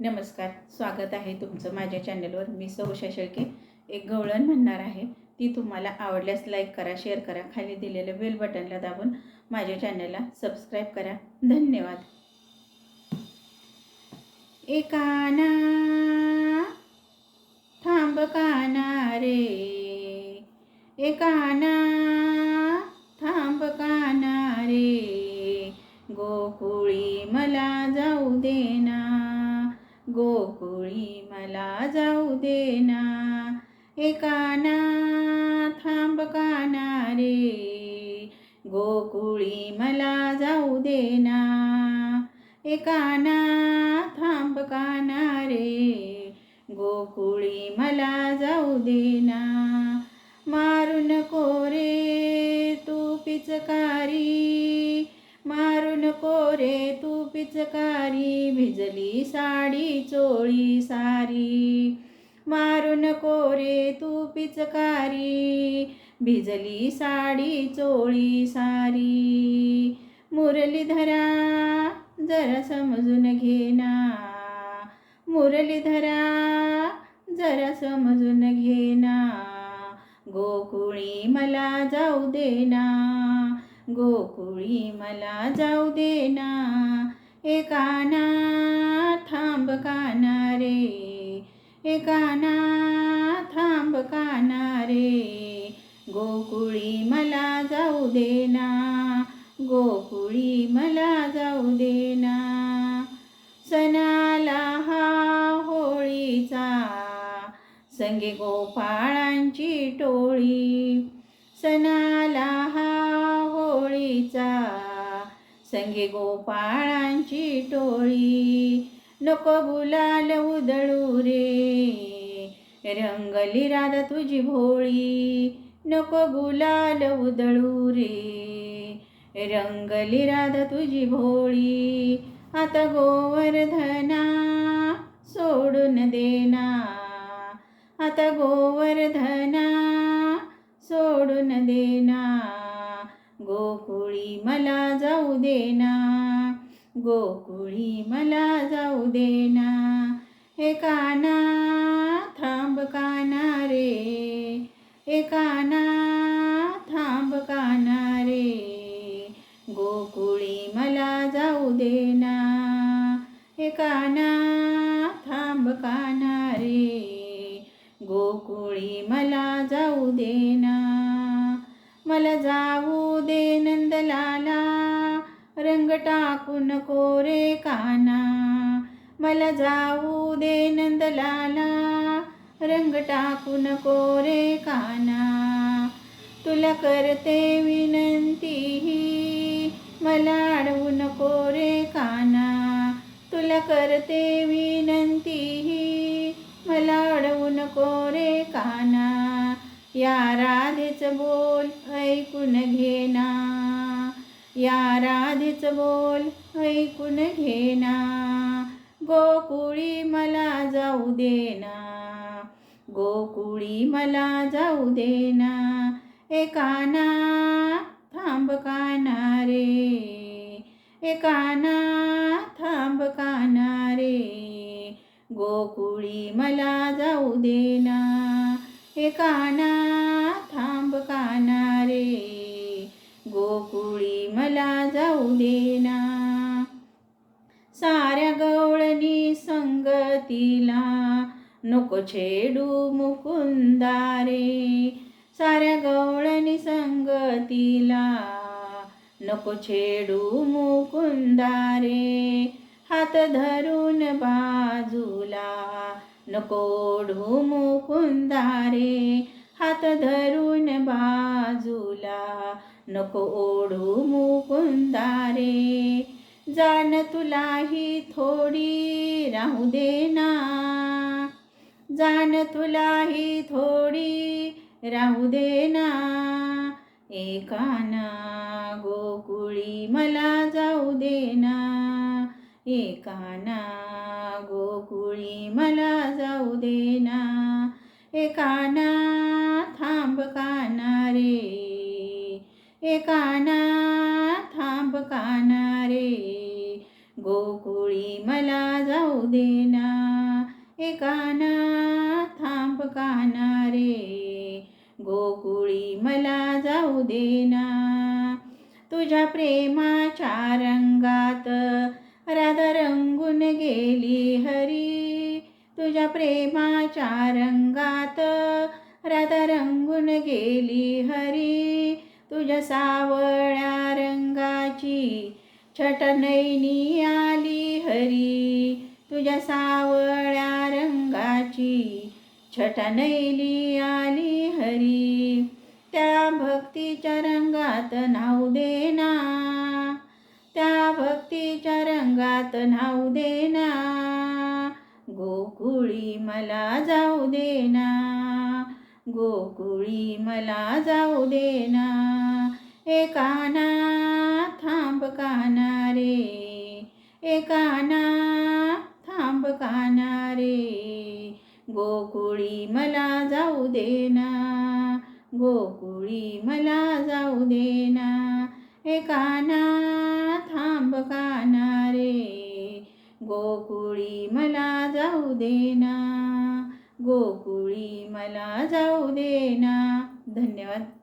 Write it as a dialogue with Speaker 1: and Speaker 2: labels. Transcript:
Speaker 1: नमस्कार स्वागत आहे तुमचं माझ्या चॅनलवर मी सौ शेळके. एक गवळण म्हणणार आहे. ती तुम्हाला आवडल्यास लाईक करा शेअर करा. खाली दिलेल्या बेल बटनला दाबून माझ्या चॅनलला सबस्क्राईब करा. धन्यवाद. एकाना थांब काना रे. एकाना थांब काना रे. गोकुळी मला जाऊ देना काना थांब काना रे. गोकुळी मला जाऊ देना एकाना थांब काना रे. गोकुळी मला जाऊ देना मारू नको रे तू पिचकारी. मारू नको रे तू पिचकारी. भिजली साडी चोळी सारी. मारू नको रे तू पिचकारी भिजली साडी चोळी सारी. मुरलीधरा जरा समजून घेना मुरलीधरा जरा समजून घेना गोकुळी मला जाऊ देना गोकुळी मला जाऊ देना एकाना थांब काना रे. काना थांब काना रे. गोकुळी मला जाऊ देना गोकुळी मला जाऊ देना सणाला हा होळीचा संगे गोपाळांची टोळी. सणाला हा होळीचा संगे गोपाळांची टोळी. नको गुलाल उधळू रे. रंगली राधा तुझी भोळी. नको गुलाल उधळू रे. रंगली राधा तुझी भोळी. आता गोवर्धना सोडून देना. आता गोवर्धना सोडून देना. गोकुळी मला जाऊ देना. गोकुळी मला जाऊ देना हे काना थांब काना रे. हे काना थांब काना रे. गोकुळी मला जाऊ देना हे काना थांब काना रे. गोकुळी मला जाऊ देना मला जाऊ रंग टाकून कोरे काना. मला जाऊ दे नंदलाला रंग टाकून कोरे काना. तुला करते विनंती मला अडवू नको रे काना. तुला करते विनंती मला अडवू नको रे काना. या राधेच बोल ऐकून घेना या राधेच बोल ऐकून घेना. गोकुळी मला जाऊ देना. गोकुळी मला जाऊ देना. एकाना थांब काना रे एकाना थांब काना रे गोकुळी मला जाऊ देना. एकाना देना साऱ्या गवळणी संगतीला नको छेडू मुकुंदा रे साऱ्या गवळणी संगतीला नको छेडू मुकुंदारे. हात धरून बाजूला नको ओढू मुकुंदारे. हात धरून बाजूला नको ओढू मुकुंदारे. जाण तुलाही थोडी राहू देना जाण तुलाही थोडी राहू देना एकाना गोकुळी मला जाऊ देना एकाना गोकुळी मला जाऊ देना एकाना काना थांब काना रे गोकुळी मला जाऊ देना ए काना थांब काना रे गोकुळी मला जाऊ देना तुझ्या प्रेमाच्या रंगात राधा रंगून गेली हरी. तुझ्या प्रेमाच्या रंगात राधा रंगून गेली हरी. तुझ्या सावळ्या रंगाची छटनैनी आली हरी. तुझ्या सावळ्या रंगाची छटनैली आली हरी. त्या भक्तीच्या रंगात नाव देना त्या भक्तीच्या रंगात नाव देना गोकुळी मला जाऊ देना गोकुळी मला जाऊ देना एकाना थांब काना रे एकाना थांब काना रे गोकुळी मला जाऊ देना गोकुळी मला जाऊ देना एकाना थांब काना रे गोकुळी मला जाऊ देना गोकुळी मला जाऊ देना धन्यवाद.